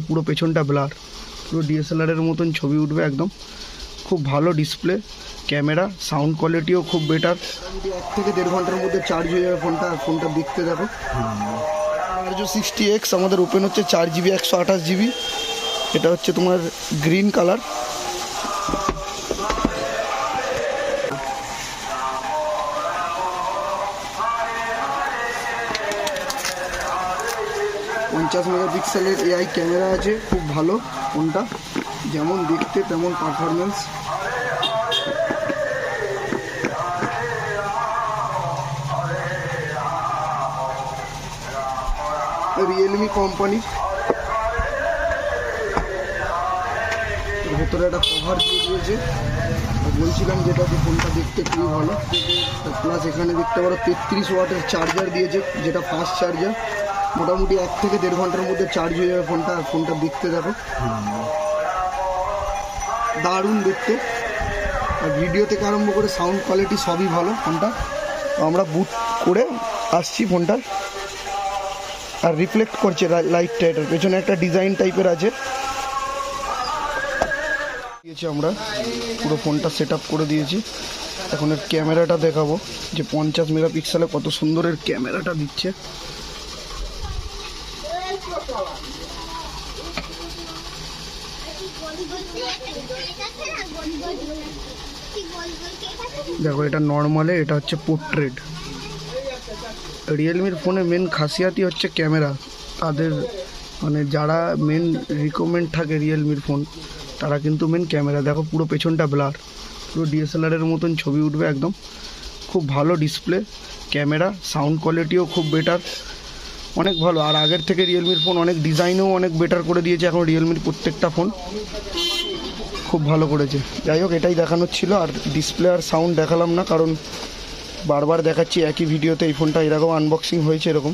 পুরো পেছনটা ব্লার পুরো ডিএসএলআরের মতন ছবি উঠবে একদম। খুব ভালো ডিসপ্লে ক্যামেরা সাউন্ড কোয়ালিটিও খুব বেটার এক থেকে দেড় ঘণ্টার মধ্যে চার্জ হয়ে যাবে ফোনটা ফোনটা দেখতে দেখো। চার্জও সিক্সটি এক্স আমাদের ওপেন হচ্ছে চার জিবি একশো আঠাশ জিবি এটা হচ্ছে তোমার গ্রিন কালার পঞ্চাশ মেগাপিক্সেলের এআই ক্যামেরা আছে, খুব ভালো ফোনটা। যেমন দেখতে তেমন পারফরমেন্স রিয়েলমি কোম্পানি ভেতরে একটা কভার দিয়ে দিয়েছে। বলছিলাম যেটা যে ফোনটা দেখতে খুবই ভালো। প্লাস এখানে দেখতে পারো তেত্রিশ ওয়াটের চার্জার দিয়েছে, যেটা ফাস্ট চার্জার মোটামুটি এক থেকে দেড় ঘণ্টার মধ্যে চার্জ হয়ে যাবে ফোনটা ফোনটা দেখতে দেখো। দারুণ দেখতে। আর ভিডিও থেকে আরম্ভ করে সাউন্ড কোয়ালিটি সবই ভালো ফোনটা আমরা বুট করে আসছি ফোনটা আর রিফ্লেক্ট করছে লাইটটা এটার। পেছনে একটা ডিজাইন টাইপের আছে। দিয়েছি আমরা। পুরো ফোনটা সেট করে দিয়েছি। এখন এর ক্যামেরাটা দেখাবো। যে পঞ্চাশ মেগাপিক্সেলে কত সুন্দরের ক্যামেরাটা দিচ্ছে। দেখো, এটা নর্মালে, এটা হচ্ছে পোর্ট্রেট রিয়েলমির ফোনে মেন খাসিয়াতি হচ্ছে ক্যামেরা তাদের মানে যারা মেন রিকমেন্ড থাকে রিয়েলমির ফোন তারা কিন্তু মেন ক্যামেরা দেখো, পুরো পেছনটা ব্লার পুরো ডিএসএলআরের মতন ছবি উঠবে একদম। খুব ভালো ডিসপ্লে ক্যামেরা সাউন্ড কোয়ালিটিও খুব বেটার অনেক ভালো। আর আগের থেকে রিয়েলমির ফোন অনেক ডিজাইনও অনেক বেটার করে দিয়েছে এখন রিয়েলমির প্রত্যেকটা ফোন খুব ভালো করেছে। যাই হোক, এটাই দেখানোর ছিল। আর ডিসপ্লে আর সাউন্ড দেখালাম না, কারণ বারবার দেখাচ্ছি একই ভিডিওতে এই ফোনটা এরকম আনবক্সিং হয়েছে এরকম।